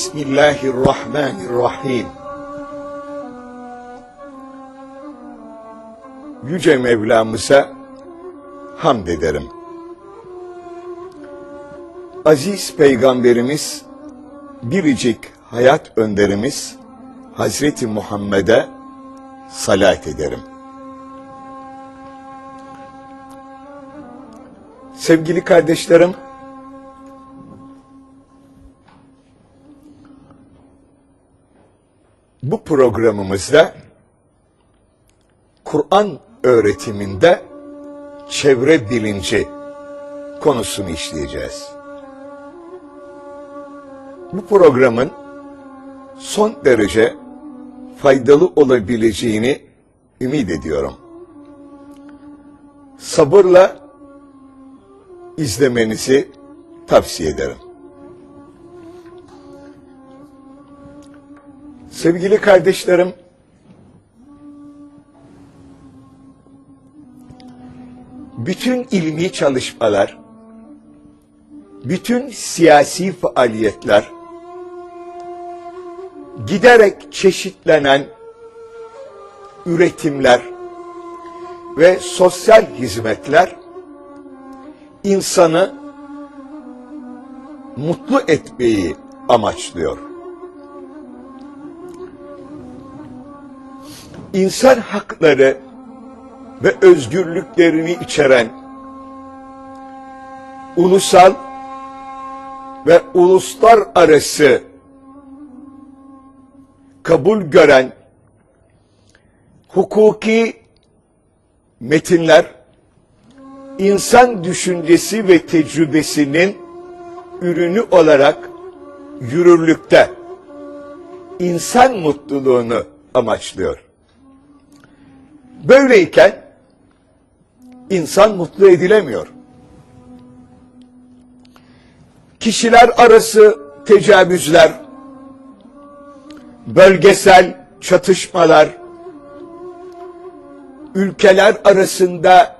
Bismillahirrahmanirrahim. Yüce Mevlamıza hamd ederim. Aziz Peygamberimiz, biricik hayat önderimiz Hazreti Muhammed'e salat ederim. Sevgili kardeşlerim, bu programımızda Kur'an öğretiminde çevre bilinci konusunu işleyeceğiz. Bu programın son derece faydalı olabileceğini ümit ediyorum. Sabırla izlemenizi tavsiye ederim. Sevgili kardeşlerim, bütün ilmi çalışmalar, bütün siyasi faaliyetler, giderek çeşitlenen üretimler ve sosyal hizmetler insanı mutlu etmeyi amaçlıyor. İnsan hakları ve özgürlüklerini içeren ulusal ve uluslararası kabul gören hukuki metinler insan düşüncesi ve tecrübesinin ürünü olarak yürürlükte insan mutluluğunu amaçlıyor. Böyleyken insan mutlu edilemiyor. Kişiler arası tecavüzler, bölgesel çatışmalar, ülkeler arasında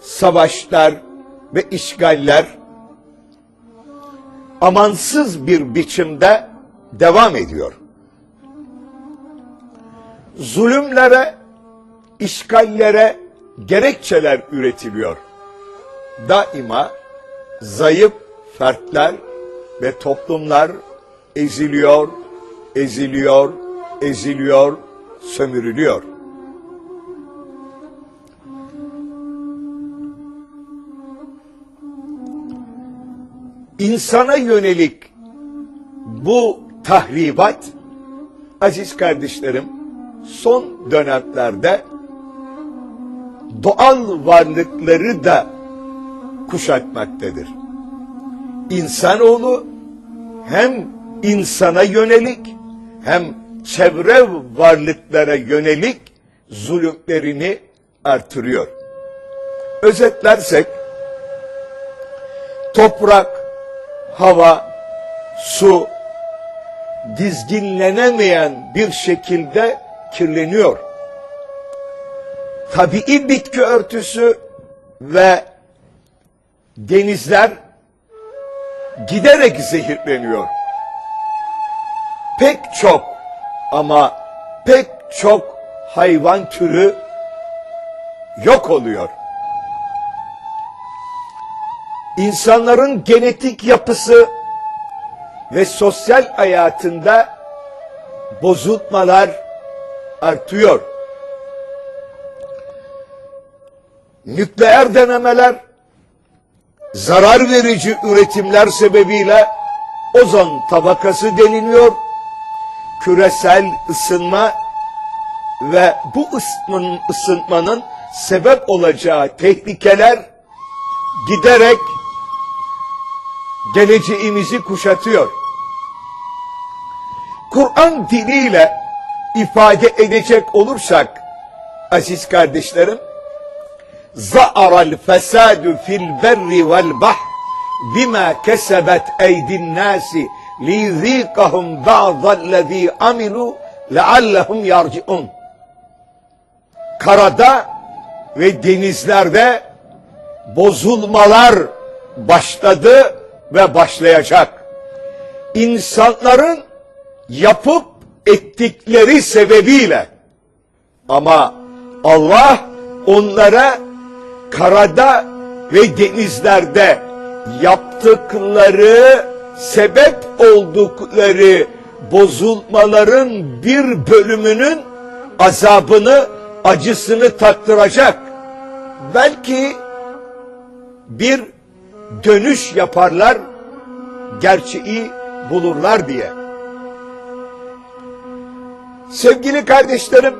savaşlar ve işgaller amansız bir biçimde devam ediyor. Zulümlere, işgallere gerekçeler üretiliyor. Daima zayıf fertler ve toplumlar eziliyor, eziliyor, eziliyor, sömürülüyor. İnsana yönelik bu tahribat aziz kardeşlerim son dönemlerde doğal varlıkları da kuşatmaktadır. İnsanoğlu hem insana yönelik hem çevre varlıklara yönelik zulümlerini artırıyor. Özetlersek toprak, hava, su dizginlenemeyen bir şekilde kirleniyor. Tabii bitki örtüsü ve denizler giderek zehirleniyor. Pek çok ama pek çok hayvan türü yok oluyor. İnsanların genetik yapısı ve sosyal hayatında bozulmalar artıyor. Nükleer denemeler, zarar verici üretimler sebebiyle ozon tabakası deniliyor. Küresel ısınma ve bu ısınmanın, ısınmanın sebep olacağı tehlikeler giderek geleceğimizi kuşatıyor. Kur'an diliyle ifade edecek olursak aziz kardeşlerim za'aral fesadu fil berri vel bahr bima kesebet eydin nasi liyzikahum ba'dallezî amilu leallehum yarciun karada ve denizlerde bozulmalar başladı ve başlayacak. insanların yapıp ettikleri sebebiyle ama Allah onlara karada ve denizlerde yaptıkları sebep oldukları bozulmaların bir bölümünün azabını, acısını tattıracak. Belki bir dönüş yaparlar, gerçeği bulurlar diye. Sevgili kardeşlerim,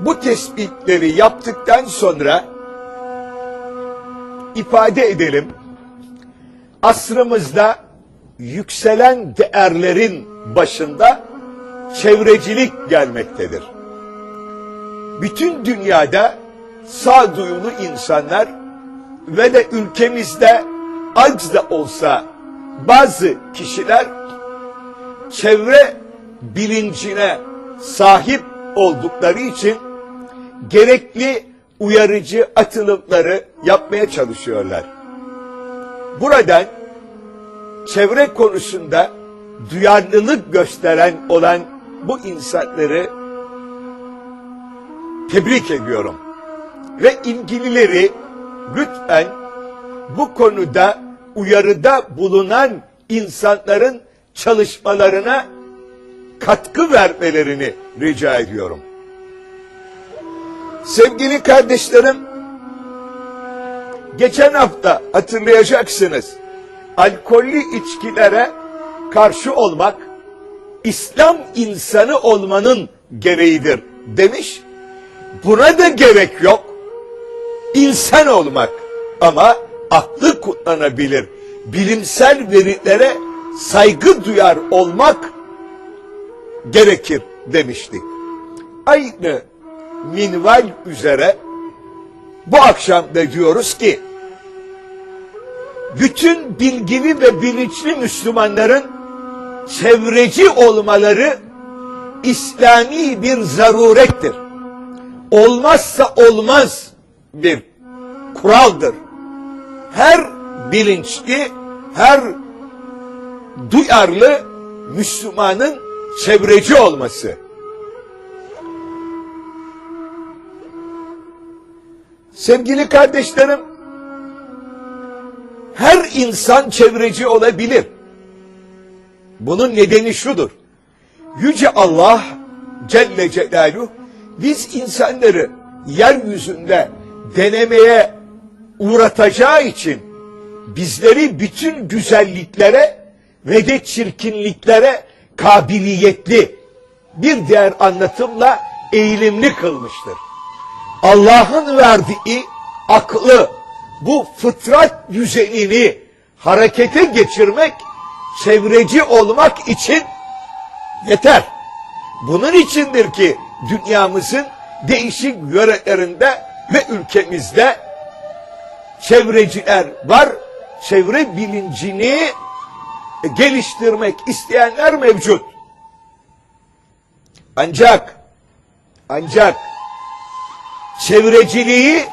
bu tespitleri yaptıktan sonra ifade edelim. Asrımızda yükselen değerlerin başında çevrecilik gelmektedir. Bütün dünyada sağduyulu insanlar ve de ülkemizde az da olsa bazı kişiler çevre bilincine sahip oldukları için gerekli uyarıcı atılımları yapmaya çalışıyorlar. Buradan çevre konusunda duyarlılık gösteren olan bu insanları tebrik ediyorum. Ve ilgilileri lütfen bu konuda uyarıda bulunan insanların çalışmalarına katkı vermelerini rica ediyorum. Sevgili kardeşlerim, geçen hafta hatırlayacaksınız. Alkollü içkilere karşı olmak İslam insanı olmanın gereğidir demiş. Buna da gerek yok. İnsan olmak ama aklı kullanabilir. Bilimsel verilere saygı duyar olmak gerekir demişti. Aynı minval üzere bu akşam da diyoruz ki bütün bilgili ve bilinçli Müslümanların çevreci olmaları İslami bir zarurettir. Olmazsa olmaz bir kuraldır. Her bilinçli, her duyarlı Müslümanın çevreci olması. Sevgili kardeşlerim, her insan çevreci olabilir. Bunun nedeni şudur. Yüce Allah Celle Celaluhu biz insanları yeryüzünde denemeye uğratacağı için bizleri bütün güzelliklere ve de çirkinliklere kabiliyetli bir diğer anlatımla eğilimli kılmıştır. Allah'ın verdiği aklı, bu fıtrat düzenini harekete geçirmek, çevreci olmak için yeter. Bunun içindir ki dünyamızın değişik yörelerinde ve ülkemizde çevreciler var. Çevre bilincini geliştirmek isteyenler mevcut. Ancak ancak çevreciliği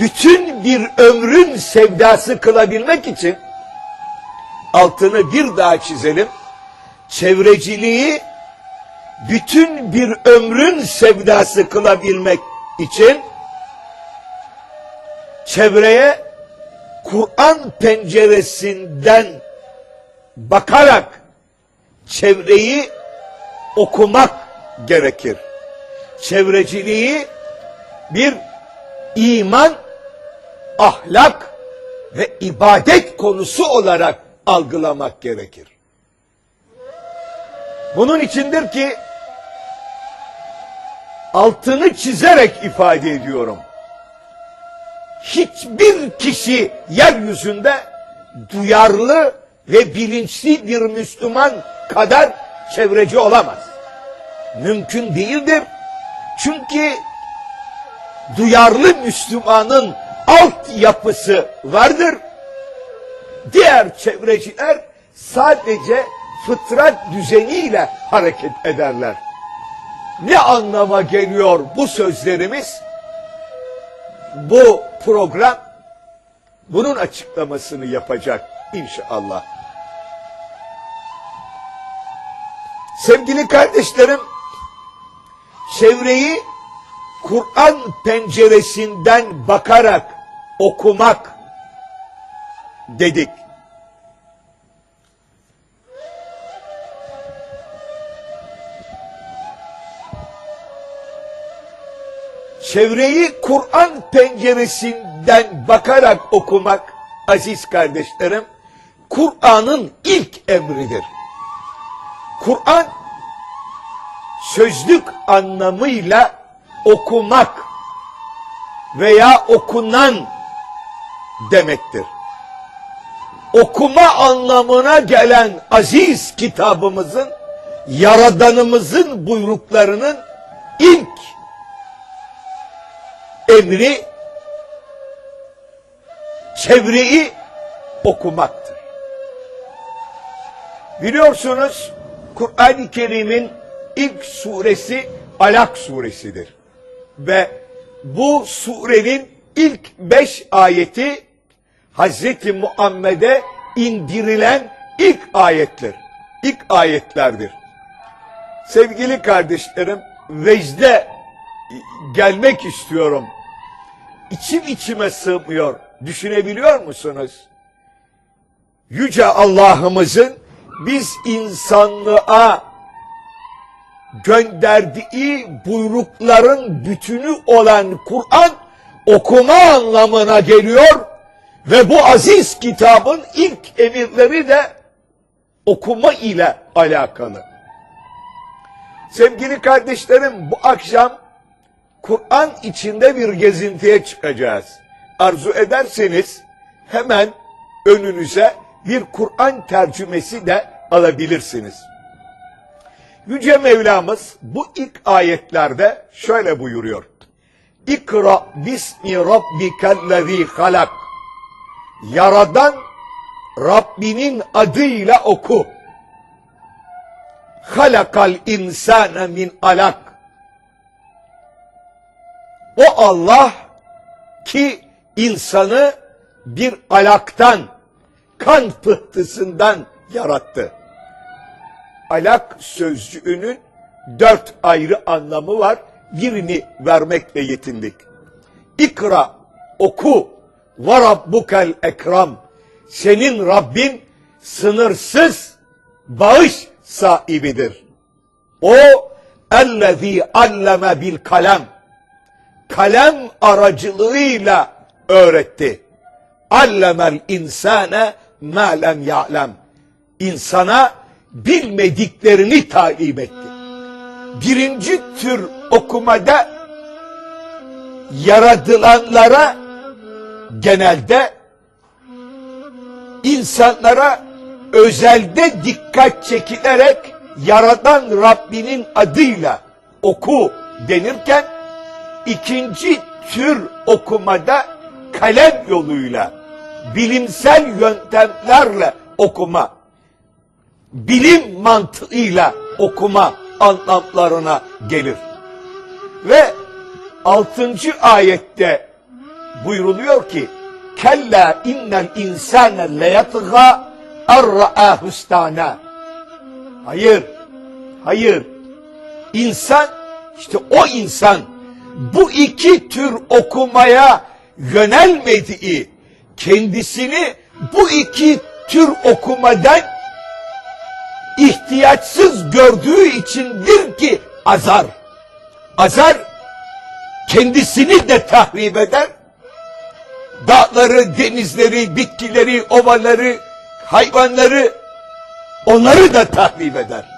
bütün bir ömrün sevdası kılabilmek için altını bir daha çizelim. Çevreciliği bütün bir ömrün sevdası kılabilmek için çevreye Kur'an penceresinden bakarak çevreyi okumak gerekir. Çevreciliği bir iman, ahlak ve ibadet konusu olarak algılamak gerekir. Bunun içindir ki altını çizerek ifade ediyorum. Hiçbir kişi yeryüzünde duyarlı ve bilinçli bir Müslüman kadar çevreci olamaz. Mümkün değildir. Çünkü duyarlı Müslümanın alt yapısı vardır. Diğer çevreciler sadece fıtrat düzeniyle hareket ederler. Ne anlama geliyor bu sözlerimiz? Bu program bunun açıklamasını yapacak inşallah. Sevgili kardeşlerim, çevreyi Kur'an penceresinden bakarak okumak dedik. Çevreyi Kur'an penceresinden bakarak okumak aziz kardeşlerim, Kur'an'ın ilk emridir. Kur'an sözlük anlamıyla okumak veya okunan demektir. Okuma anlamına gelen aziz kitabımızın Yaradanımızın buyruklarının ilk emri çevreyi okumaktır. Biliyorsunuz Kur'an-ı Kerim'in ilk suresi Alak suresidir. Ve bu surenin ilk beş ayeti Hazreti Muhammed'e indirilen ilk ayetler. İlk ayetlerdir. Sevgili kardeşlerim, vecde gelmek istiyorum. İçim içime sığmıyor. Düşünebiliyor musunuz? Yüce Allah'ımızın biz insanlığa gönderdiği buyrukların bütünü olan Kur'an okuma anlamına geliyor ve bu aziz kitabın ilk emirleri de okuma ile alakalı. Sevgili kardeşlerim bu akşam Kur'an içinde bir gezintiye çıkacağız. Arzu ederseniz hemen önünüze bir Kur'an tercümesi de alabilirsiniz. Yüce Mevlamız bu ilk ayetlerde şöyle buyuruyor. İkra bismi rabbikellezî halak. Yaradan Rabbinin adıyla oku. Halakal insane min alak. O Allah ki insanı bir alaktan, kan pıhtısından yarattı. Alak sözcüğünün dört ayrı anlamı var. Birini vermekle yetindik. İkra, oku, ve rabbukel ekram. Senin Rabbin sınırsız bağış sahibidir. O ellezî alleme bil kalem. Kalem aracılığıyla öğretti. Allemel insane ma lem ya'lem. İnsana bilmediklerini talim etti. Birinci tür okumada yaratılanlara genelde insanlara özelde dikkat çekilerek yaradan Rabbinin adıyla oku denirken ikinci tür okumada kalem yoluyla bilimsel yöntemlerle okuma bilim mantığıyla okuma anlamlarına gelir. Ve altıncı ayette buyruluyor ki Kella innel insane leyatgâ erra'âhüstâne Hayır, hayır. İnsan, işte o insan bu iki tür okumaya yönelmediği, kendisini bu iki tür okumadan ihtiyaçsız gördüğü içindir ki azar. Azar kendisini de tahrip eder. Dağları, denizleri, bitkileri, ovaları, hayvanları onları da tahrip eder.